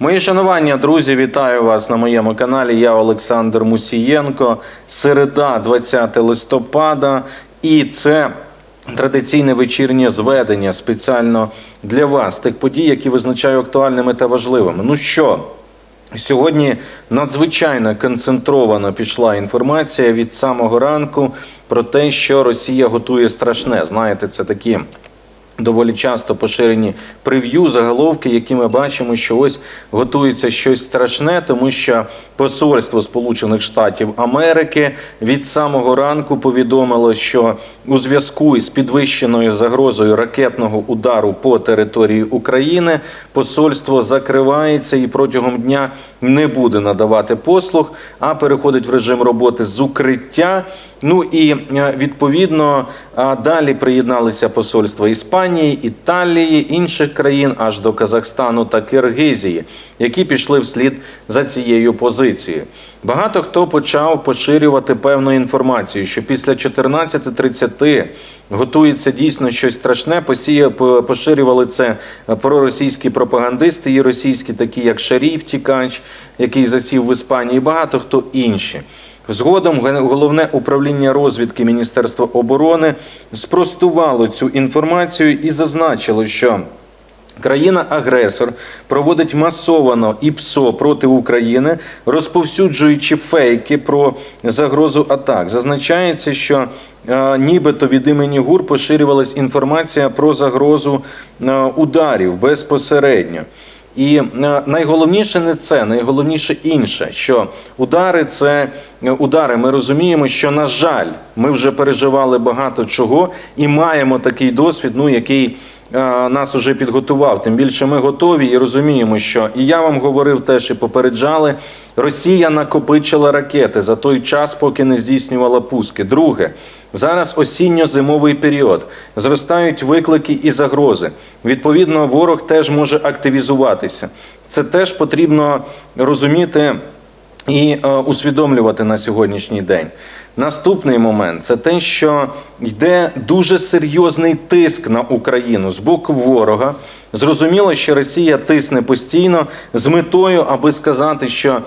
Мої шанування, друзі, вітаю вас на моєму каналі. Я Олександр Мусієнко. Середа, 20 листопада, і це традиційне вечірнє зведення спеціально для вас тих подій, які визначаю актуальними та важливими. Ну що? Сьогодні надзвичайно концентровано пішла інформація від самого ранку про те, що Росія готує страшне. Знаєте, це такі доволі часто поширені прев'ю, заголовки, які ми бачимо, що ось готується щось страшне, тому що посольство Сполучених Штатів Америки від самого ранку повідомило, що у зв'язку із підвищеною загрозою ракетного удару по території України посольство закривається і протягом дня не буде надавати послуг, а переходить в режим роботи з укриття. Ну і е, відповідно далі приєдналися посольства Іспанії, Італії, інших країн аж до Казахстану та Киргизії, які пішли вслід за цією позицією. Багато хто почав поширювати певну інформацію, що після 14.30 готується дійсно щось страшне. Посія по- поширювали це проросійські пропагандисти і російські, такі як Шарій Втікач, який засів в Іспанії, і багато хто інші. Згодом головне управління розвідки Міністерства оборони спростувало цю інформацію і зазначило, що Країна-агресор проводить масовано ІПСО проти України, розповсюджуючи фейки про загрозу атак. Зазначається, що е, нібито від імені ГУР поширювалась інформація про загрозу е, ударів безпосередньо. І е, найголовніше не це, найголовніше інше, що удари це е, удари. Ми розуміємо, що на жаль, ми вже переживали багато чого і маємо такий досвід, ну який нас уже підготував. Тим більше ми готові і розуміємо, що і я вам говорив теж і попереджали. Росія накопичила ракети за той час, поки не здійснювала пуски. Друге, зараз осінньо-зимовий період. Зростають виклики і загрози. Відповідно, ворог теж може активізуватися. Це теж потрібно розуміти і е, усвідомлювати на сьогоднішній день. Наступний момент це те, що йде дуже серйозний тиск на Україну з боку ворога. Зрозуміло, що Росія тисне постійно з метою, аби сказати, що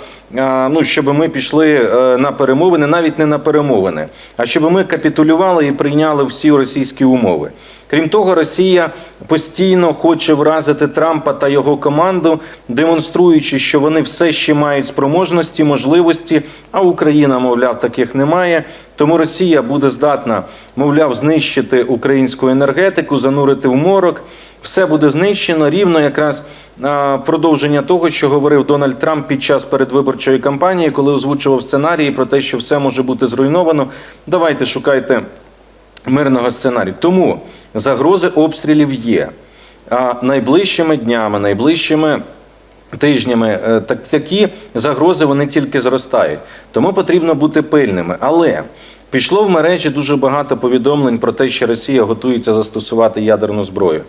ну щоб ми пішли е, на перемовини, навіть не на перемовини, а щоб ми капітулювали і прийняли всі російські умови. Крім того, Росія постійно хоче вразити Трампа та його команду, демонструючи, що вони все ще мають спроможності, можливості, а Україна, мовляв, таких немає. Тому Росія буде здатна, мовляв, знищити українську енергетику, занурити в морок. Все буде знищено рівно якраз продовження того, що говорив Дональд Трамп під час передвиборчої кампанії, коли озвучував сценарії про те, що все може бути зруйновано. Давайте шукайте мирного сценарію. Тому загрози обстрілів є. А найближчими днями, найближчими тижнями е, так, такі загрози вони тільки зростають. Тому потрібно бути пильними. Але пішло в мережі дуже багато повідомлень про те, що Росія готується застосувати ядерну зброю.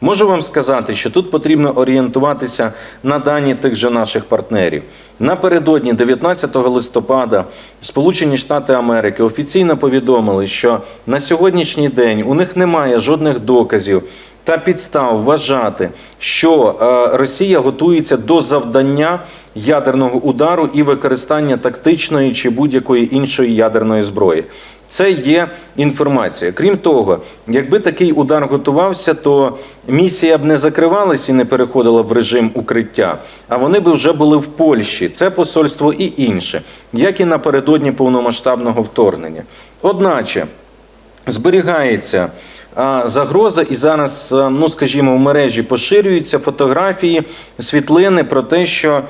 Можу вам сказати, що тут потрібно орієнтуватися на дані тих же наших партнерів. Напередодні 19 листопада Сполучені Штати Америки офіційно повідомили, що на сьогоднішній день у них немає жодних доказів та підстав вважати, що е, Росія готується до завдання ядерного удару і використання тактичної чи будь-якої іншої ядерної зброї. Це є інформація. Крім того, якби такий удар готувався, то місія б не закривалась і не переходила в режим укриття, а вони б вже були в Польщі. Це посольство і інше, як і напередодні повномасштабного вторгнення. Одначе зберігається загроза, і зараз, ну скажімо, в мережі поширюються фотографії, світлини про те, що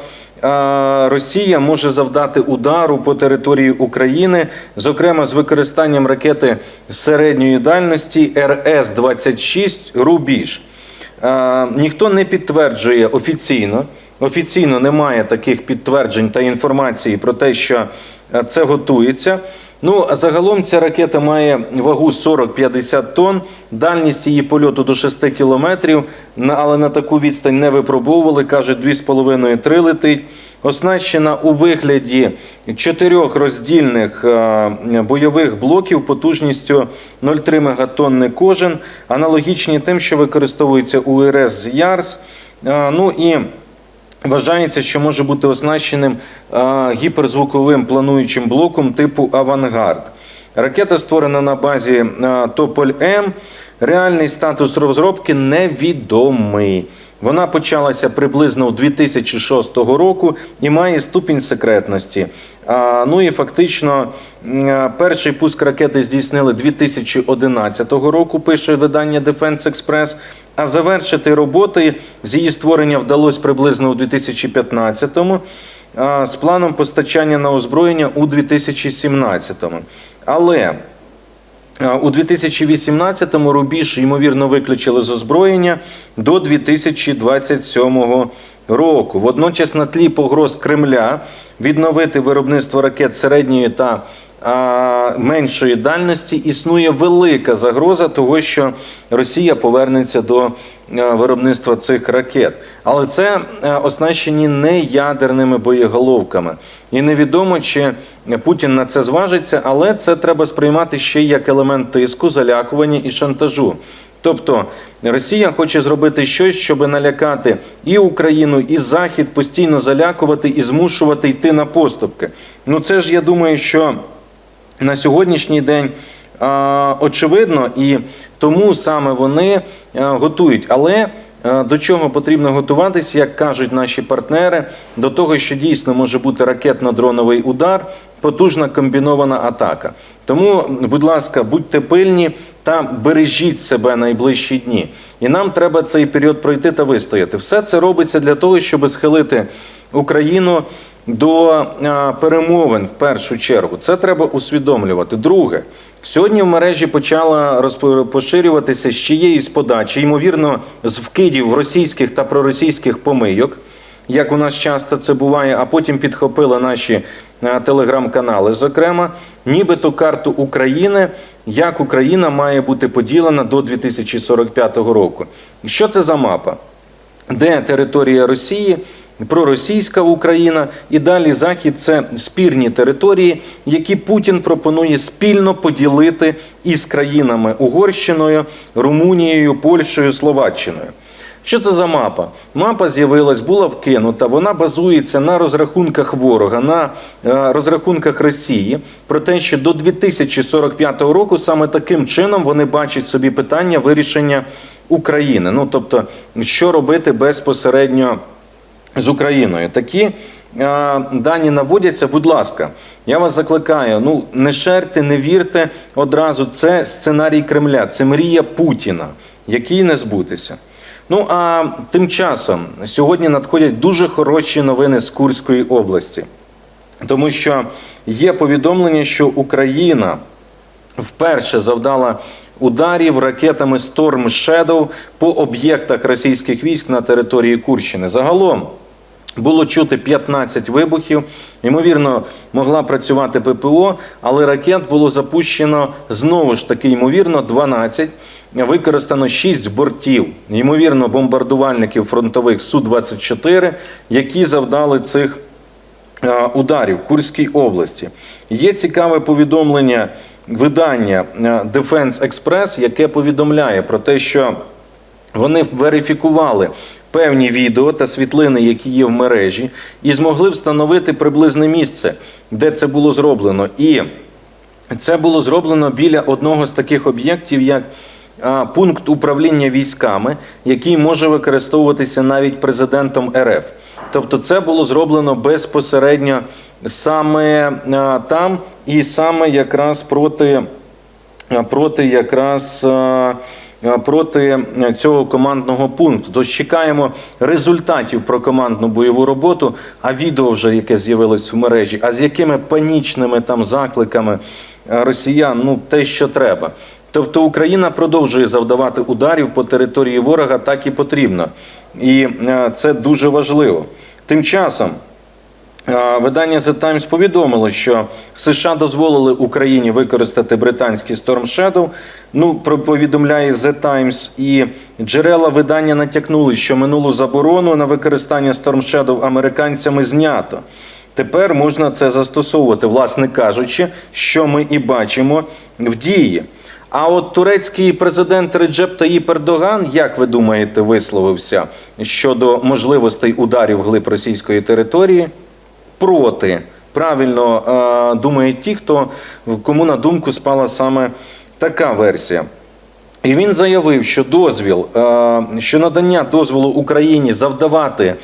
Росія може завдати удару по території України, зокрема з використанням ракети середньої дальності РС-26 Рубіж. Е, ніхто не підтверджує офіційно. Офіційно немає таких підтверджень та інформації про те, що це готується. Ну, загалом ця ракета має вагу 40-50 тонн, дальність її польоту до 6 кілометрів, але на таку відстань не випробовували, кажуть, 2,5-3 летить. Оснащена у вигляді чотирьох роздільних е, бойових блоків потужністю 0,3 мегатонни кожен, аналогічні тим, що використовуються у РС ЯРС. Е, Ну і Вважається, що може бути оснащеним гіперзвуковим плануючим блоком типу Авангард. Ракета створена на базі Тополь М. Реальний статус розробки невідомий. Вона почалася приблизно у 2006 року і має ступінь секретності. Ну і фактично перший пуск ракети здійснили 2011 року, пише видання Defense Express. А завершити роботи з її створення вдалося приблизно у 2015-му з планом постачання на озброєння у 2017-му. Але У 2018-му рубіж, ймовірно, виключили з озброєння до 2027 року. Водночас на тлі погроз Кремля відновити виробництво ракет середньої та меншої дальності існує велика загроза того, що Росія повернеться до е, виробництва цих ракет. Але це е, оснащені не ядерними боєголовками. І невідомо, чи Путін на це зважиться, але це треба сприймати ще як елемент тиску, залякування і шантажу. Тобто Росія хоче зробити щось, щоб налякати і Україну, і Захід, постійно залякувати і змушувати йти на поступки. Ну це ж я думаю, що на сьогоднішній день очевидно, і тому саме вони готують. Але до чого потрібно готуватися, як кажуть наші партнери, до того, що дійсно може бути ракетно-дроновий удар, потужна комбінована атака. Тому, будь ласка, будьте пильні та бережіть себе найближчі дні. І нам треба цей період пройти та вистояти. Все це робиться для того, щоб схилити Україну до перемовин в першу чергу. Це треба усвідомлювати. Друге, сьогодні в мережі почала поширюватися з чиєїсь подачі, ймовірно, з вкидів російських та проросійських помийок, як у нас часто це буває, а потім підхопили наші е, телеграм-канали, зокрема, нібито карту України, як Україна має бути поділена до 2045 року. Що це за мапа? де територія Росії, проросійська Україна і далі Захід це спірні території, які Путін пропонує спільно поділити із країнами Угорщиною, Румунією, Польщею, Словаччиною. Що це за мапа? Мапа з'явилась, була вкинута. Вона базується на розрахунках ворога, на е, розрахунках Росії про те, що до 2045 року саме таким чином вони бачать собі питання вирішення України. Ну тобто, що робити безпосередньо з Україною. Такі е, дані наводяться. Будь ласка, я вас закликаю. Ну не шерте, не вірте одразу. Це сценарій Кремля, це мрія Путіна, який не збутися. Ну а тим часом сьогодні надходять дуже хороші новини з Курської області, тому що є повідомлення, що Україна вперше завдала ударів ракетами Storm Shadow по об'єктах російських військ на території Курщини. Загалом було чути 15 вибухів. Ймовірно, могла працювати ППО, але ракет було запущено знову ж таки, ймовірно, 12. Використано 6 бортів, ймовірно, бомбардувальників фронтових Су-24, які завдали цих е, ударів в Курській області. Є цікаве повідомлення видання е, Defense Express, яке повідомляє про те, що вони верифікували певні відео та світлини, які є в мережі, і змогли встановити приблизне місце, де це було зроблено. І це було зроблено біля одного з таких об'єктів, як пункт управління військами, який може використовуватися навіть президентом РФ. Тобто, це було зроблено безпосередньо саме там і саме якраз проти, проти якраз. А, Проти цього командного пункту. Тож чекаємо результатів про командну бойову роботу, а відео вже яке з'явилось в мережі, а з якими панічними там закликами е, росіян, ну те, що треба. Тобто Україна продовжує завдавати ударів по території ворога, так і потрібно. І е, це дуже важливо. Тим часом. А, Видання The Times повідомило, що США дозволили Україні використати британський Storm Shadow. Ну, повідомляє The Times. І джерела видання натякнули, що минулу заборону на використання Storm Shadow американцями знято. Тепер можна це застосовувати, власне кажучи, що ми і бачимо в дії. А от турецький президент Реджеп Таїп Ердоган, як ви думаєте, висловився щодо можливостей ударів глиб російської території проти? Правильно е, думають ті, хто кому на думку спала саме така версія. І він заявив, що дозвіл, е, що надання дозволу Україні завдавати е,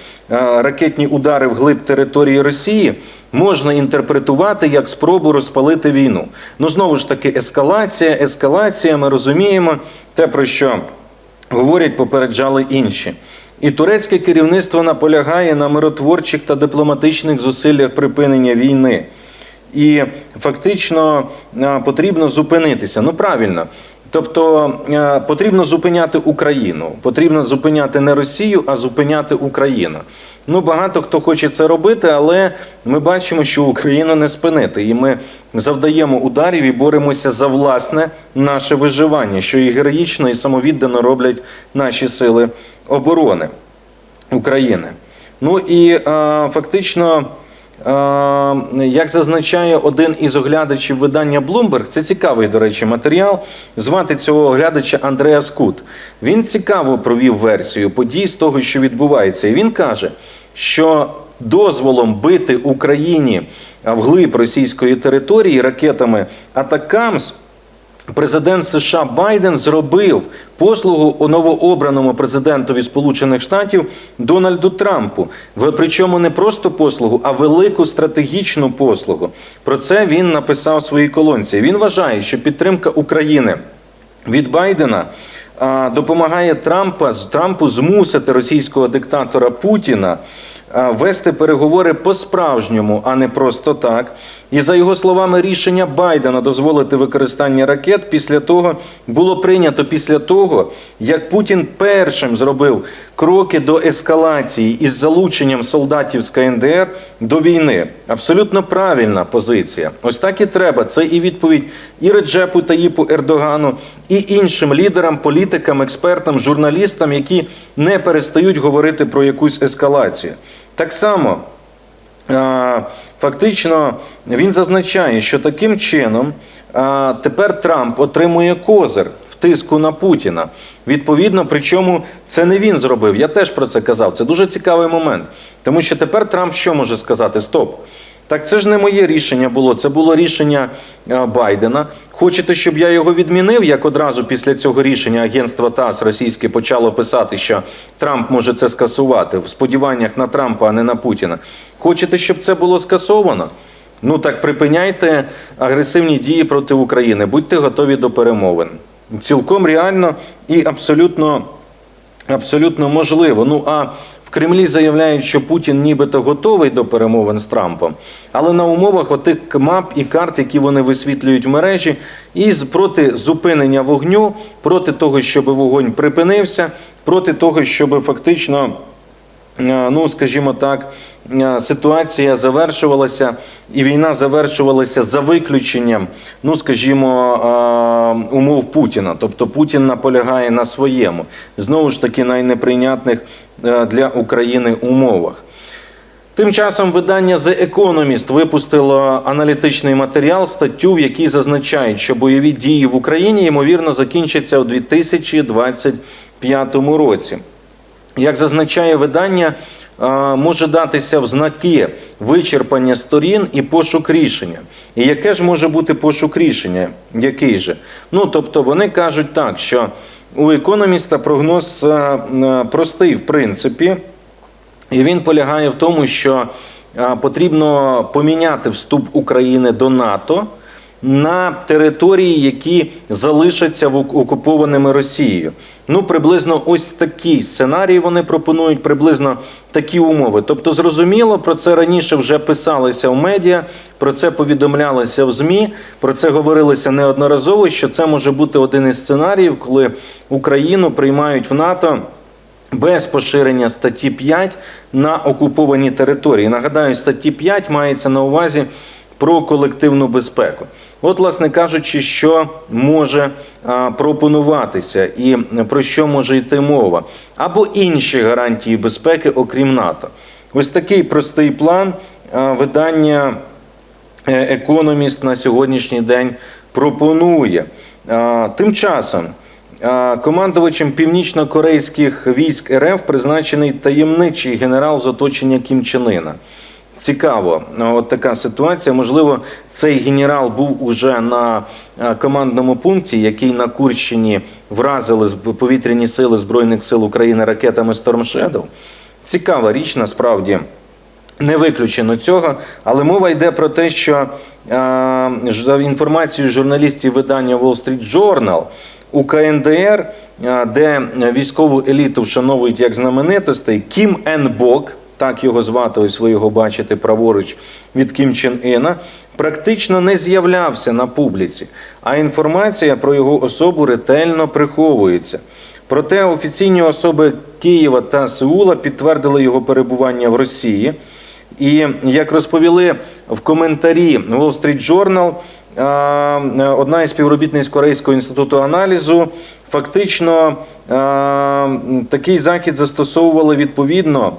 ракетні удари в глиб території Росії можна інтерпретувати як спробу розпалити війну. Ну знову ж таки, ескалація, ескалація. Ми розуміємо те, про що говорять, попереджали інші. І турецьке керівництво наполягає на миротворчих та дипломатичних зусиллях припинення війни. І фактично потрібно зупинитися. Ну правильно. Тобто потрібно зупиняти Україну, потрібно зупиняти не Росію, а зупиняти Україну. Ну багато хто хоче це робити, але ми бачимо, що Україну не спинити, і ми завдаємо ударів і боремося за власне наше виживання, що і героїчно, і самовіддано роблять наші сили оборони України. Ну і е, фактично. Е, Як зазначає один із оглядачів видання Bloomberg, це цікавий, до речі, матеріал. Звати цього оглядача Андреас Кут. Він цікаво провів версію подій з того, що відбувається. І він каже, що дозволом бити Україні вглиб російської території ракетами Атакамс Президент США Байден зробив послугу новообраному президентові Сполучених Штатів Дональду Трампу. Ви причому не просто послугу, а велику стратегічну послугу. Про це він написав в своїй колонці. Він вважає, що підтримка України від Байдена допомагає Трампа Трампу змусити російського диктатора Путіна вести переговори по-справжньому, а не просто так. І за його словами, рішення Байдена дозволити використання ракет після того було прийнято після того, як Путін першим зробив кроки до ескалації із залученням солдатів з КНДР до війни. Абсолютно правильна позиція. Ось так і треба. Це і відповідь і Реджепу Таїпу Ердогану, і іншим лідерам, політикам, експертам, журналістам, які не перестають говорити про якусь ескалацію. Так само. Фактично він зазначає, що таким чином тепер Трамп отримує козир в тиску на Путіна. Відповідно, причому це не він зробив. Я теж про це казав. Це дуже цікавий момент. Тому що тепер Трамп що може сказати? Стоп. Так це ж не моє рішення було, це було рішення е, Байдена. Хочете, щоб я його відмінив? Як одразу після цього рішення агентство ТАСС російське почало писати, що Трамп може це скасувати в сподіваннях на Трампа, а не на Путіна. Хочете, щоб це було скасовано? Ну так припиняйте агресивні дії проти України, будьте готові до перемовин. Цілком реально і абсолютно, абсолютно можливо. Ну а Кремлі заявляють, що Путін нібито готовий до перемовин з Трампом, але на умовах отих мап і карт, які вони висвітлюють в мережі, і проти зупинення вогню, проти того, щоб вогонь припинився, проти того, щоб фактично. Е, ну, скажімо так, е, ситуація завершувалася, і війна завершувалася за виключенням, ну, скажімо, е, умов Путіна. Тобто Путін наполягає на своєму, знову ж таки, найнеприйнятних е, для України умовах. Тим часом видання The Economist випустило аналітичний матеріал, статтю, в якій зазначають, що бойові дії в Україні ймовірно закінчаться у 2025 році. Як зазначає видання, е, може датися в знаки вичерпання сторін і пошук рішення. І яке ж може бути пошук рішення? Який же? Ну тобто вони кажуть так, що у економіста прогноз е, е, простий, в принципі, і він полягає в тому, що потрібно поміняти вступ України до НАТО на території, які залишаться в окупованими Росією. Ну, приблизно ось такий сценарій вони пропонують, приблизно такі умови. Тобто, зрозуміло, про це раніше вже писалося в медіа, про це повідомлялося в ЗМІ, про це говорилося неодноразово, що це може бути один із сценаріїв, коли Україну приймають в НАТО без поширення статті 5 на окуповані території. Нагадаю, статті 5 мається на увазі про колективну безпеку. От, власне кажучи, що може а, пропонуватися і про що може йти мова, або інші гарантії безпеки, окрім НАТО. Ось такий простий план а, видання е, Економіст на сьогоднішній день пропонує. Тим часом командувачем північно-корейських військ РФ призначений таємничий генерал з оточення Кім Чен Ына. Цікаво, от така ситуація. Можливо, цей генерал був уже на е, командному пункті, який на Курщині вразили повітряні сили Збройних сил України ракетами Storm. Цікава річ насправді. Не виключено цього, але мова йде про те, що е, за інформацією журналістів видання Wall Street Journal, у КНДР, е, де військову еліту вшановують як знаменитостей, Кім Ен Бок, так його звати, ось ви його бачите праворуч від Кім Чен Іна, практично не з'являвся на публіці, а інформація про його особу ретельно приховується. Проте офіційні особи Києва та Сеула підтвердили його перебування в Росії. І як розповіли в коментарі Wall Street Journal, одна із співробітниць Корейського інституту аналізу, фактично такий захід застосовували відповідно.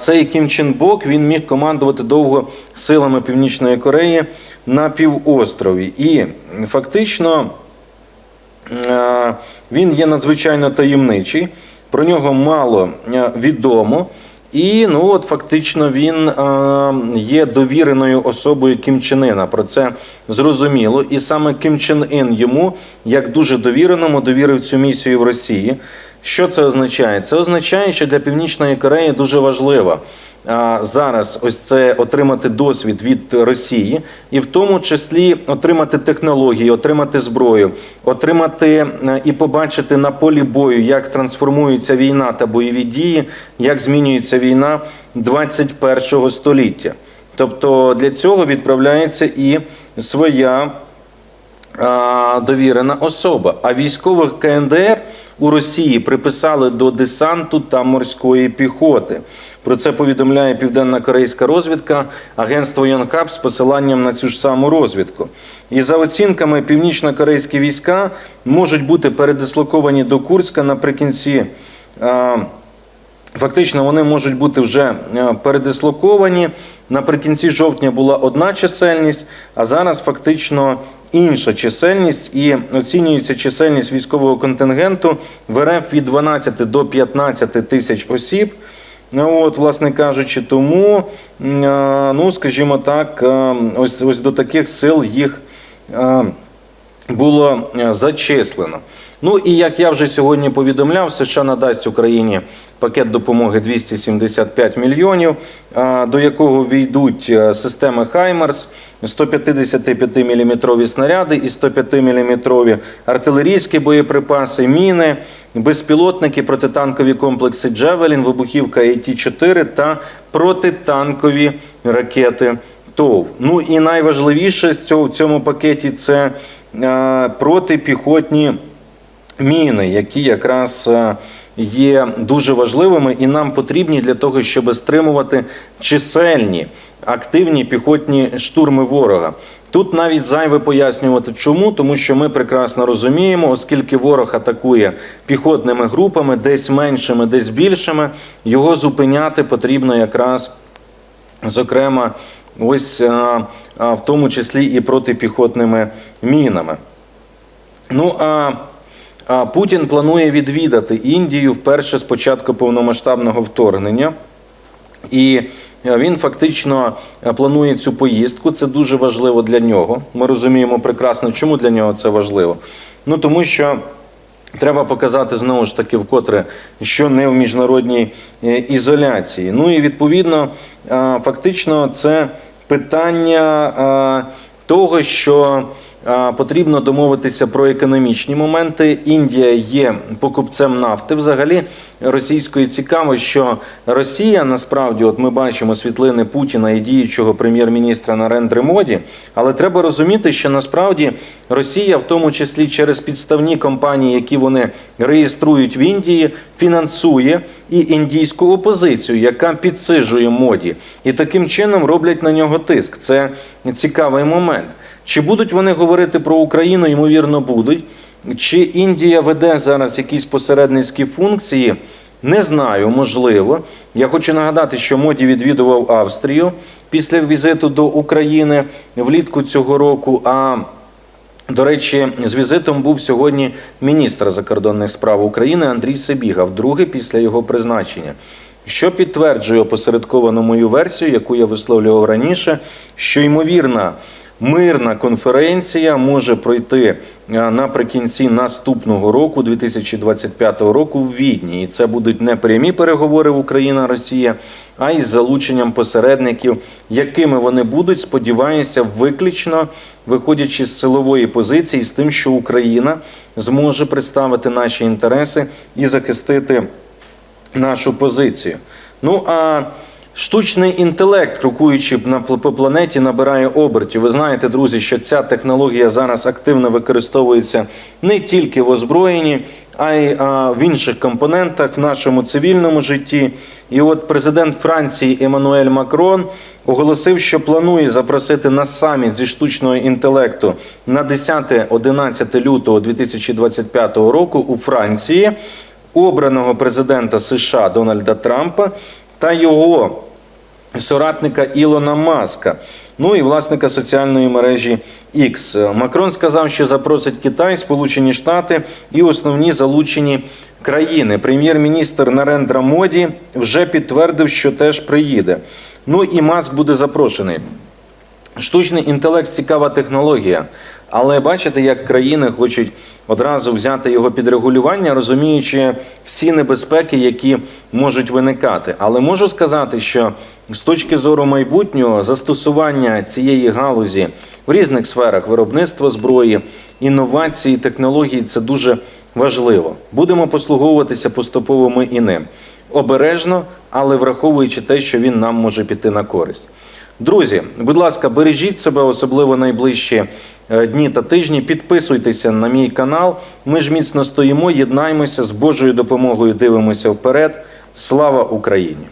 Цей Кім Чен Бок він міг командувати довго силами Північної Кореї на півострові. І фактично Він є надзвичайно таємничий, про нього мало відомо. І ну от фактично він є довіреною особою Кім Чен Іна. Про це зрозуміло. І саме Кім Чен Ін йому, як дуже довіреному, довірив цю місію в Росії. Що це означає? Це означає, що для Північної Кореї дуже важливо зараз ось це отримати досвід від Росії, і в тому числі отримати технології, отримати зброю, отримати е, і побачити на полі бою, як трансформується війна та бойові дії, як змінюється війна 21 століття. Тобто для цього відправляється і своя довірена особа. А військових КНДР у Росії приписали до десанту та морської піхоти. Про це повідомляє Південна Корейська розвідка, агентство Йонхаб з посиланням на цю ж саму розвідку. І за оцінками, північно-корейські війська можуть бути передислоковані до Курська наприкінці. Фактично вони можуть бути вже е, передислоковані. Наприкінці жовтня була одна чисельність, а зараз фактично інша чисельність. І оцінюється чисельність військового контингенту в РФ від 12 до 15 тисяч осіб. Ну, От, власне кажучи, тому, е, ну, скажімо так, е, ось, ось до таких сил їх е, було зачислено. Ну і як я вже сьогодні повідомляв, США надасть Україні пакет допомоги 275 мільйонів, до якого війдуть е, системи Хаймерс, 155 мм снаряди і 105 мм артилерійські боєприпаси, міни, безпілотники, протитанкові комплекси Джевелін, вибухівка АТ-4 та протитанкові ракети ТОВ. Ну і найважливіше в цьому пакеті це е, протипіхотні міни, які якраз е, є дуже важливими і нам потрібні для того, щоб стримувати чисельні активні піхотні штурми ворога. Тут навіть зайве пояснювати, чому, тому що ми прекрасно розуміємо, оскільки ворог атакує піхотними групами, десь меншими, десь більшими, його зупиняти потрібно якраз зокрема, ось а, а, в тому числі і протипіхотними мінами. Ну а Путін планує відвідати Індію вперше з початку повномасштабного вторгнення. І е, він фактично е, планує цю поїздку. Це дуже важливо для нього. Ми розуміємо прекрасно, чому для нього це важливо. Ну тому що. Треба показати знову ж таки вкотре, що не в міжнародній е, ізоляції. Ну і відповідно, фактично, це питання того, що потрібно домовитися про економічні моменти. Індія є покупцем нафти. Взагалі російської цікаво, що Росія насправді, от ми бачимо світлини Путіна і діючого прем'єр-міністра Нарендри Моді, але треба розуміти, що насправді Росія, в тому числі через підставні компанії, які вони реєструють в Індії, фінансує і індійську опозицію, яка підсижує моді, і таким чином роблять на нього тиск. Це цікавий момент. Чи будуть вони говорити про Україну? Ймовірно, будуть. Чи Індія веде зараз якісь посередницькі функції? Не знаю, можливо. Я хочу нагадати, що Моді відвідував Австрію після візиту до України влітку цього року. А До речі, з візитом був сьогодні міністр закордонних справ України Андрій Сибіга, вдруге після його призначення. Що підтверджує опосередковано мою версію, яку я висловлював раніше, що ймовірна мирна конференція може пройти е, наприкінці наступного року, 2025 року, в Відні. І це будуть не прямі переговори Україна-Росія, а із залученням посередників, якими вони будуть, сподіваюся, виключно виходячи з силової позиції, з тим, що Україна зможе представити наші інтереси і захистити нашу позицію. Ну а штучний інтелект, крокуючи на пл- планеті, набирає обертів. Ви знаєте, друзі, що ця технологія зараз активно використовується не тільки в озброєнні, а й в інших компонентах в нашому цивільному житті. І от президент Франції Еммануель Макрон оголосив, що планує запросити на саміт зі штучного інтелекту на 10-11 лютого 2025 року у Франції обраного президента США Дональда Трампа та його соратника Ілона Маска, ну і власника соціальної мережі X. Макрон сказав, що запросить Китай, Сполучені Штати і основні залучені країни. Прем'єр-міністр Нарендра Моді вже підтвердив, що теж приїде. Ну і Маск буде запрошений. Штучний інтелект цікава технологія, але бачите, як країни хочуть одразу взяти його під регулювання, розуміючи всі небезпеки, які можуть виникати. Але можу сказати, що з точки зору майбутнього застосування цієї галузі в різних сферах виробництва зброї, інновації, технології це дуже важливо. Будемо послуговуватися поступово ми і ним обережно, але враховуючи те, що він нам може піти на користь. Друзі, будь ласка, бережіть себе, особливо найближчі е, дні та тижні. Підписуйтеся на мій канал. Ми ж міцно стоїмо, єднаємося з Божою допомогою. Дивимося вперед. Слава Україні!